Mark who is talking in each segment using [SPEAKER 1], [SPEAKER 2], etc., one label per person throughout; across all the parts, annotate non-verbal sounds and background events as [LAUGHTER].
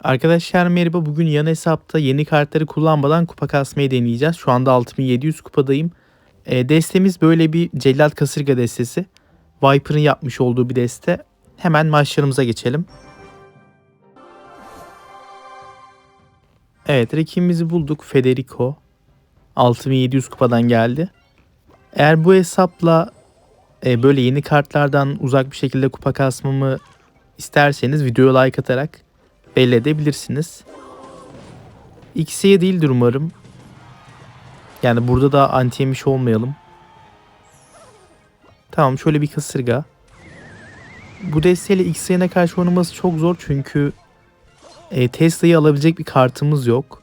[SPEAKER 1] Arkadaşlar merhaba. Bugün yan hesapta yeni kartları kullanmadan kupa kasmayı deneyeceğiz. Şu anda 6700 kupadayım. E, destemiz böyle bir cellat kasırga destesi. Viper'ın yapmış olduğu bir deste. Hemen maçlarımıza geçelim. Evet rakibimizi bulduk. Federico. 6700 kupadan geldi. Eğer bu hesapla e, böyle yeni kartlardan uzak bir şekilde kupa kasmamı isterseniz videoya like atarak belli edebilirsiniz. X'ye değildir umarım. Yani burada da anti yemiş olmayalım. Tamam şöyle bir kasırga. Bu desteyle X'ye karşı oynaması çok zor çünkü e, Tesla'yı alabilecek bir kartımız yok.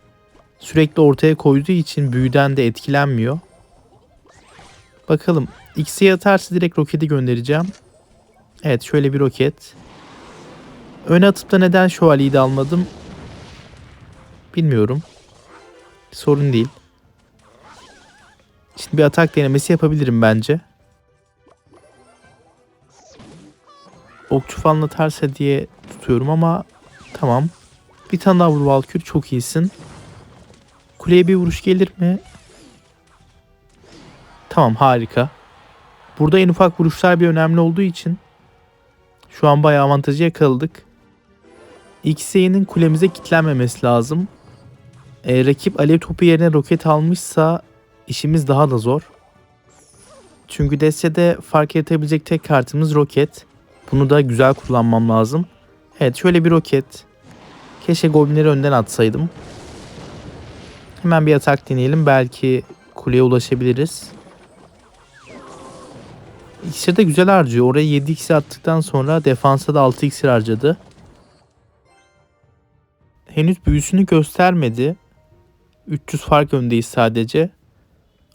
[SPEAKER 1] Sürekli ortaya koyduğu için büyüden de etkilenmiyor. Bakalım. X'ye atarsa direkt roketi göndereceğim. Evet şöyle bir roket. Öne atıp da neden şövalyeyi de almadım? Bilmiyorum. Sorun değil. Şimdi bir atak denemesi yapabilirim bence. Okçu falan atarsa diye tutuyorum ama tamam. Bir tane daha vur Valkür çok iyisin. Kuleye bir vuruş gelir mi? Tamam harika. Burada en ufak vuruşlar bir önemli olduğu için şu an bayağı avantajı yakaladık. X'nin kulemize kilitlenmemesi lazım. E, rakip alev topu yerine roket almışsa işimiz daha da zor. Çünkü destede fark yaratabilecek tek kartımız roket. Bunu da güzel kullanmam lazım. Evet şöyle bir roket. Keşke goblinleri önden atsaydım. Hemen bir atak deneyelim. Belki kuleye ulaşabiliriz. İksir de güzel harcıyor. Oraya 7 iksir attıktan sonra defansa da 6 iksir harcadı. Henüz büyüsünü göstermedi. 300 fark öndeyiz sadece.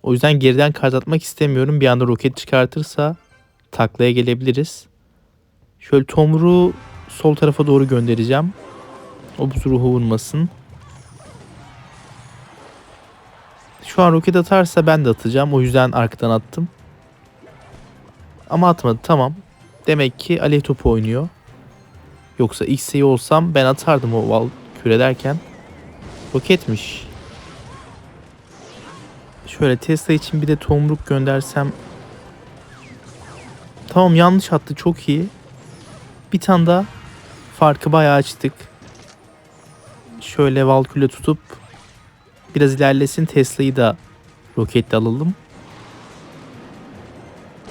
[SPEAKER 1] O yüzden geriden kart atmak istemiyorum. Bir anda roket çıkartırsa taklaya gelebiliriz. Şöyle Tomru sol tarafa doğru göndereceğim. O buz ruhu vurmasın. Şu an roket atarsa ben de atacağım. O yüzden arkadan attım. Ama atmadı tamam. Demek ki alev topu oynuyor. Yoksa X'yi olsam ben atardım o val küre derken. Roketmiş. Şöyle Tesla için bir de tomruk göndersem. Tamam yanlış attı çok iyi. Bir tane daha farkı bayağı açtık. Şöyle Valküle tutup biraz ilerlesin Tesla'yı da roketle alalım.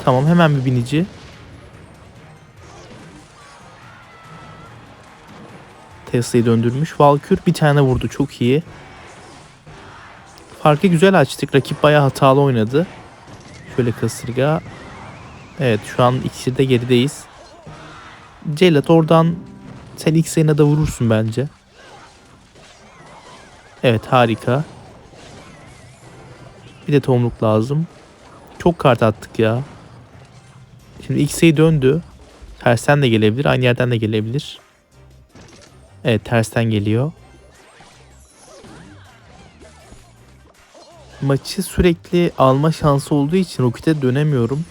[SPEAKER 1] Tamam hemen bir binici. Tesla'yı döndürmüş. Valkür bir tane vurdu. Çok iyi. Farkı güzel açtık. Rakip bayağı hatalı oynadı. Şöyle kasırga. Evet şu an ikisi de gerideyiz. Celat oradan sen ilk sayına da vurursun bence. Evet harika. Bir de tomruk lazım. Çok kart attık ya. Şimdi X'e döndü. Tersten de gelebilir. Aynı yerden de gelebilir. Evet tersten geliyor. Maçı sürekli alma şansı olduğu için rokete dönemiyorum.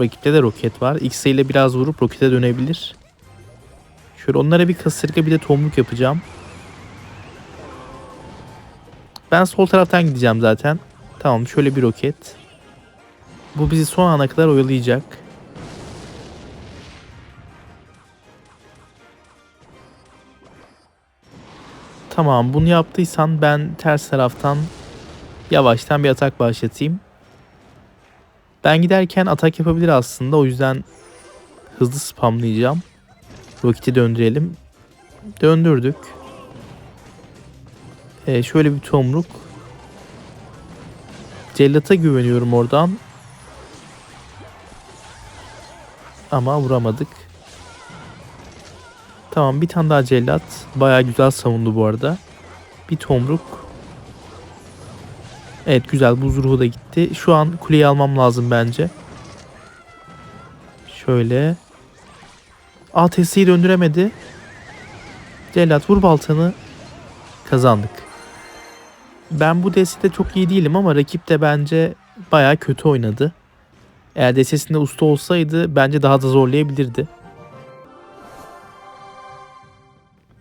[SPEAKER 1] Rakipte de roket var. X ile biraz vurup rokete dönebilir. Şöyle onlara bir kasırga bir de tomruk yapacağım. Ben sol taraftan gideceğim zaten. Tamam şöyle bir roket. Bu bizi son ana kadar oyalayacak. Tamam bunu yaptıysan ben ters taraftan yavaştan bir atak başlatayım. Ben giderken atak yapabilir aslında o yüzden hızlı spamlayacağım. Roketi döndürelim. Döndürdük. Ee, şöyle bir tomruk. Cellata güveniyorum oradan. Ama vuramadık. Tamam bir tane daha cellat. Baya güzel savundu bu arada. Bir tomruk. Evet güzel buz ruhu da gitti. Şu an kuleyi almam lazım bence. Şöyle. ATS'yi döndüremedi. Cellat vur baltanı. Kazandık. Ben bu destede çok iyi değilim ama rakip de bence baya kötü oynadı. Eğer destesinde usta olsaydı bence daha da zorlayabilirdi.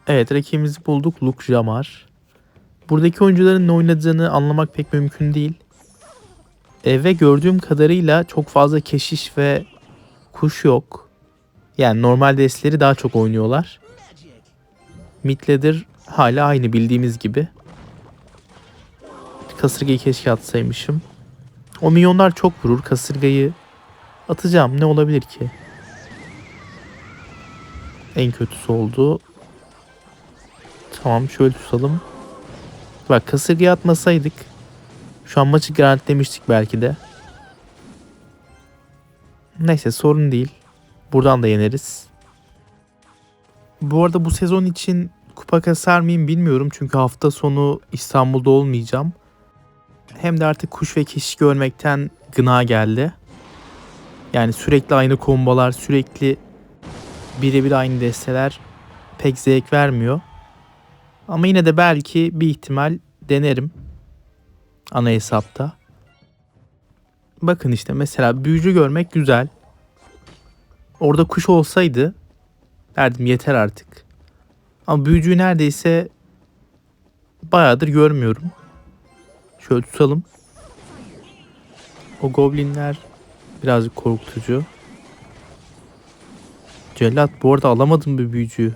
[SPEAKER 1] Evet rakibimizi bulduk Luke Jamar. Buradaki oyuncuların ne oynadığını anlamak pek mümkün değil. E, ve gördüğüm kadarıyla çok fazla keşiş ve kuş yok. Yani normal destleri daha çok oynuyorlar. Midlader hala aynı bildiğimiz gibi. Kasırgayı keşke atsaymışım. O milyonlar çok vurur. Kasırgayı atacağım. Ne olabilir ki? En kötüsü oldu. Tamam şöyle tutalım. Bak kasırgayı atmasaydık şu an maçı garantilemiştik belki de. Neyse sorun değil. Buradan da yeneriz. Bu arada bu sezon için kupa kasar mıyım bilmiyorum. Çünkü hafta sonu İstanbul'da olmayacağım. Hem de artık kuş ve keşiş görmekten gına geldi. Yani sürekli aynı kombolar, sürekli birebir aynı desteler pek zevk vermiyor. Ama yine de belki bir ihtimal denerim ana hesapta. Bakın işte mesela büyücü görmek güzel. Orada kuş olsaydı derdim yeter artık. Ama büyücüyü neredeyse bayağıdır görmüyorum. Şöyle tutalım. O goblinler birazcık korkutucu. Cellat bu arada alamadım bir büyücüyü.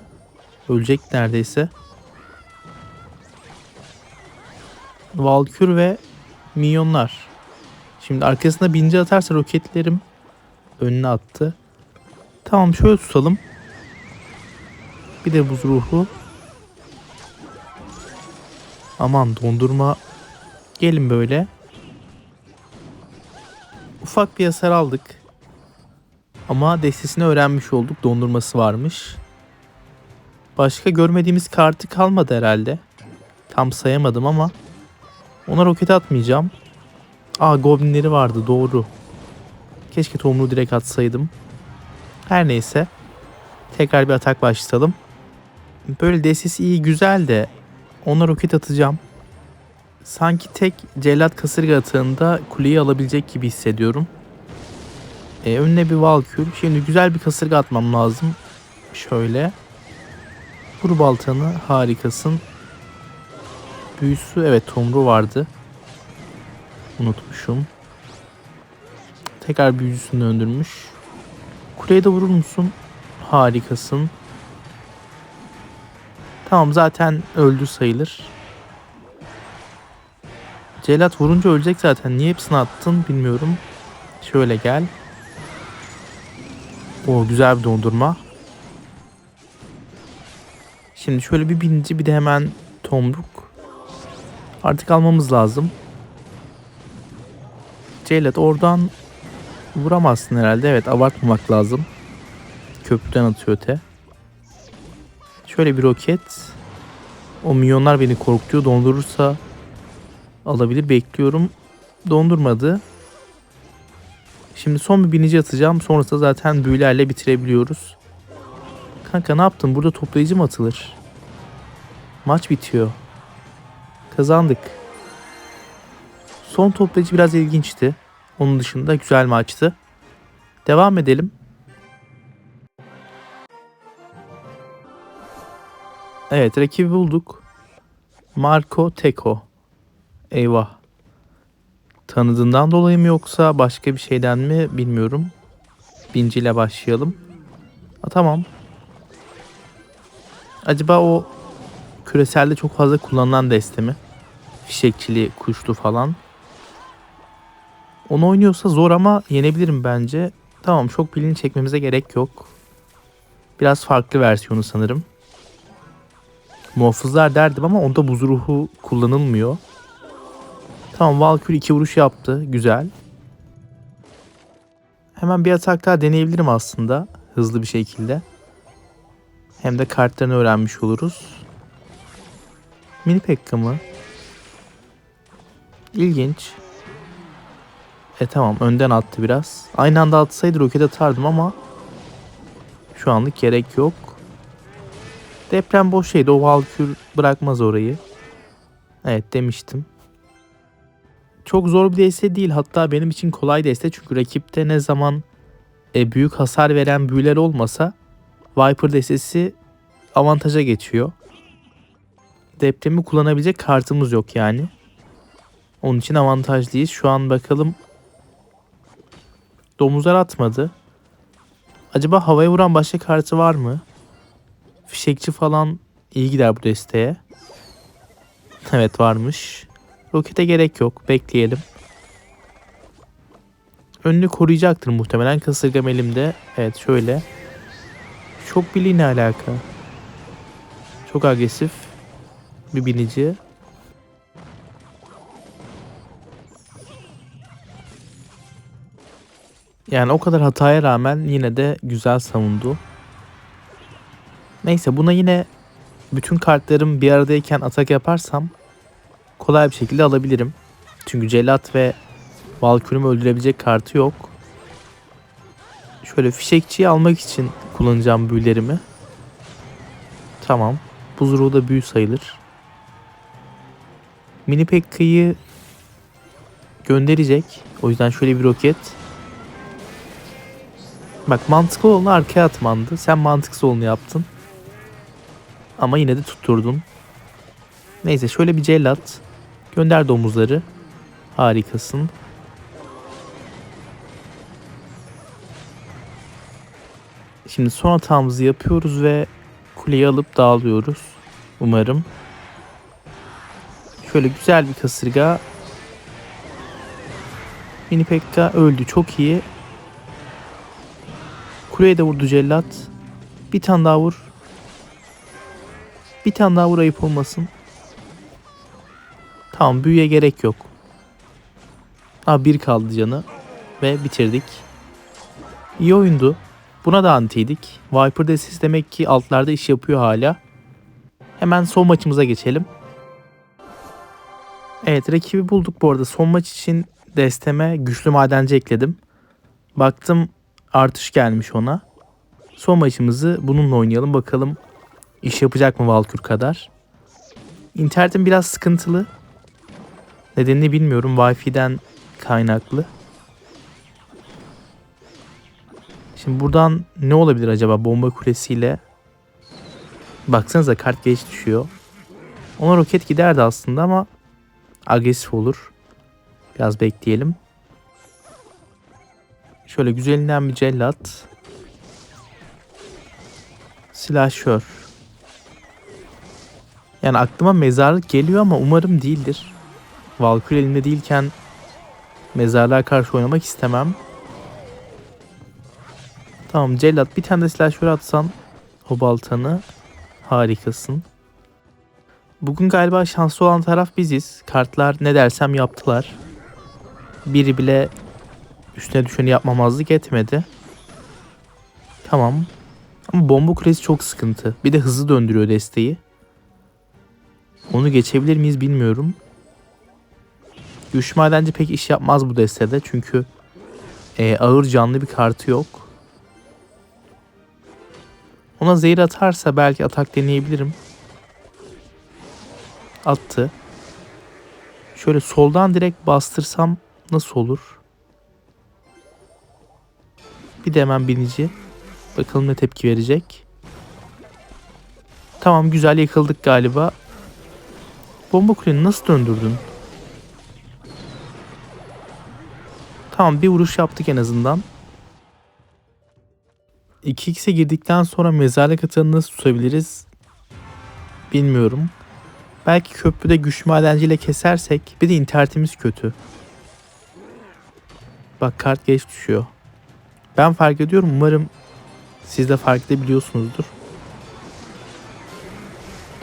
[SPEAKER 1] Ölecek neredeyse. Valkür ve minyonlar. Şimdi arkasına binci atarsa roketlerim önüne attı. Tamam şöyle tutalım. Bir de buz ruhu. Aman dondurma. Gelin böyle. Ufak bir hasar aldık. Ama destesini öğrenmiş olduk. Dondurması varmış. Başka görmediğimiz kartı kalmadı herhalde. Tam sayamadım ama. Ona roket atmayacağım. Aa goblinleri vardı doğru. Keşke tohumluğu direkt atsaydım. Her neyse. Tekrar bir atak başlatalım. Böyle destesi iyi güzel de ona roket atacağım. Sanki tek cellat kasırga atağında kuleyi alabilecek gibi hissediyorum. Ee, önüne bir valkür. Şimdi güzel bir kasırga atmam lazım. Şöyle. Vur baltanı harikasın. Büyüsü evet tomru vardı. Unutmuşum. Tekrar büyücüsünü döndürmüş. Kuleye de vurur musun? Harikasın. Tamam zaten öldü sayılır. Celat vurunca ölecek zaten. Niye hepsini attın bilmiyorum. Şöyle gel. O güzel bir dondurma. Şimdi şöyle bir binici bir de hemen tomruk. Artık almamız lazım. Celat oradan vuramazsın herhalde. Evet abartmamak lazım. Köprüden atıyor öte. Şöyle bir roket. O milyonlar beni korkutuyor. Dondurursa alabilir. Bekliyorum. Dondurmadı. Şimdi son bir binici atacağım. Sonrasında zaten büyülerle bitirebiliyoruz. Kanka ne yaptın? Burada toplayıcı mı atılır? Maç bitiyor. Kazandık. Son toplayıcı biraz ilginçti. Onun dışında güzel maçtı. Devam edelim. Evet rakibi bulduk. Marco Teko. Eyvah. Tanıdığından dolayı mı yoksa başka bir şeyden mi bilmiyorum. Binci ile başlayalım. Ha, tamam. Acaba o küreselde çok fazla kullanılan deste mi? Fişekçili, kuşlu falan. Onu oynuyorsa zor ama yenebilirim bence. Tamam çok bilini çekmemize gerek yok. Biraz farklı versiyonu sanırım. Muhafızlar derdim ama onda buz ruhu kullanılmıyor. Tamam Valkyrie iki vuruş yaptı. Güzel. Hemen bir atak daha deneyebilirim aslında. Hızlı bir şekilde. Hem de kartlarını öğrenmiş oluruz. Mini Pekka mı? İlginç. E tamam önden attı biraz. Aynı anda atsaydı roket atardım ama şu anlık gerek yok. Deprem boş şeydi. O Valkür bırakmaz orayı. Evet demiştim. Çok zor bir deste değil. Hatta benim için kolay deste. Çünkü rakipte ne zaman e, büyük hasar veren büyüler olmasa Viper destesi avantaja geçiyor. Depremi kullanabilecek kartımız yok yani. Onun için avantajlıyız. Şu an bakalım. Domuzlar atmadı. Acaba havaya vuran başka kartı var mı? Fişekçi falan iyi gider bu desteğe. [LAUGHS] Evet varmış. Rokete gerek yok. Bekleyelim. Önünü koruyacaktır muhtemelen. Kasırgam elimde. Evet şöyle. Çok birliği alaka? Çok agresif. Bir binici. Yani o kadar hataya rağmen yine de güzel savundu. Neyse buna yine bütün kartlarım bir aradayken atak yaparsam kolay bir şekilde alabilirim. Çünkü Celat ve Valkür'ümü öldürebilecek kartı yok. Şöyle fişekçiyi almak için kullanacağım büyülerimi. Tamam. Buzruğu da büyü sayılır. Mini Pekka'yı gönderecek. O yüzden şöyle bir roket. Bak mantıklı olanı arkaya atmandı. Sen mantıksız olanı yaptın. Ama yine de tutturdun. Neyse şöyle bir cellat. Gönder domuzları. Harikasın. Şimdi son hatamızı yapıyoruz ve kuleyi alıp dağılıyoruz. Umarım. Şöyle güzel bir kasırga. Mini Pekka öldü. Çok iyi. Kuleye de vurdu cellat. Bir tane daha vur. Bir tane daha vur ayıp olmasın. Tamam büyüye gerek yok. Ha bir kaldı canı. Ve bitirdik. İyi oyundu. Buna da antiydik. Viper destesi demek ki altlarda iş yapıyor hala. Hemen son maçımıza geçelim. Evet rakibi bulduk bu arada. Son maç için desteme güçlü madenci ekledim. Baktım artış gelmiş ona. Son maçımızı bununla oynayalım. Bakalım iş yapacak mı Valkür kadar. İnternetim biraz sıkıntılı. Nedenini bilmiyorum. Wi-Fi'den kaynaklı. Şimdi buradan ne olabilir acaba bomba kulesiyle? Baksanıza kart geç düşüyor. Ona roket giderdi aslında ama agresif olur. Biraz bekleyelim. Şöyle güzelinden bir cellat. Silahşör. Yani aklıma mezarlık geliyor ama umarım değildir. Valkyrie elimde değilken mezarlığa karşı oynamak istemem. Tamam cellat bir tane de silahşör atsan o baltanı harikasın. Bugün galiba şanslı olan taraf biziz. Kartlar ne dersem yaptılar. Biri bile üstüne düşeni yapmamazlık etmedi. Tamam. Ama bomba kulesi çok sıkıntı. Bir de hızlı döndürüyor desteği. Onu geçebilir miyiz bilmiyorum. Güç madenci pek iş yapmaz bu destede. Çünkü e, ağır canlı bir kartı yok. Ona zehir atarsa belki atak deneyebilirim. Attı. Şöyle soldan direkt bastırsam nasıl olur? Bir de hemen binici. Bakalım ne tepki verecek. Tamam güzel yıkıldık galiba. Bomba kuleni nasıl döndürdün? Tamam bir vuruş yaptık en azından. 2x'e girdikten sonra mezarlık atağını nasıl tutabiliriz? Bilmiyorum. Belki köprüde güç madenciyle kesersek bir de internetimiz kötü. Bak kart geç düşüyor. Ben fark ediyorum. Umarım siz de fark edebiliyorsunuzdur.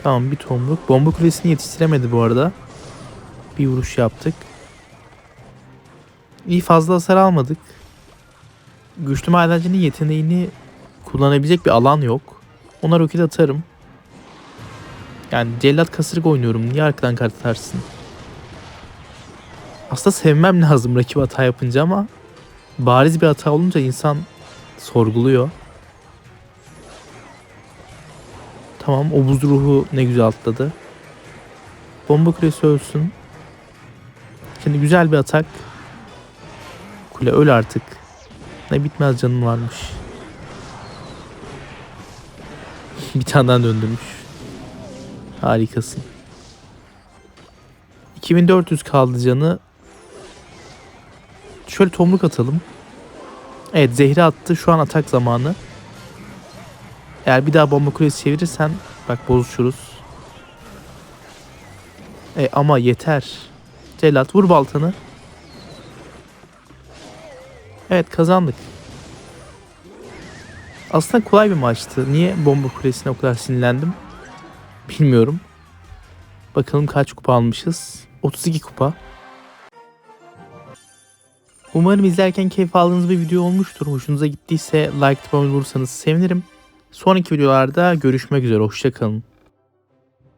[SPEAKER 1] Tamam bir tomruk. Bomba kulesini yetiştiremedi bu arada. Bir vuruş yaptık. İyi fazla hasar almadık. Güçlü madencinin yeteneğini kullanabilecek bir alan yok. Ona roket atarım. Yani cellat kasırga oynuyorum. Niye arkadan kart atarsın? Aslında sevmem lazım rakip hata yapınca ama bariz bir hata olunca insan sorguluyor. Tamam o buz ruhu ne güzel atladı. Bomba kulesi ölsün. Şimdi güzel bir atak. Kule öl artık. Ne bitmez canın varmış. [LAUGHS] bir tane döndürmüş. Harikasın. 2400 kaldı canı. Şöyle tomruk atalım. Evet zehri attı. Şu an atak zamanı. Eğer bir daha bomba kulesi çevirirsen bak bozuşuruz. E ama yeter. Celat vur baltanı. Evet kazandık. Aslında kolay bir maçtı. Niye bomba kulesine o kadar sinirlendim? Bilmiyorum. Bakalım kaç kupa almışız. 32 kupa. Umarım izlerken keyif aldığınız bir video olmuştur. Hoşunuza gittiyse like tıklamayı vurursanız sevinirim. Sonraki videolarda görüşmek üzere. Hoşçakalın.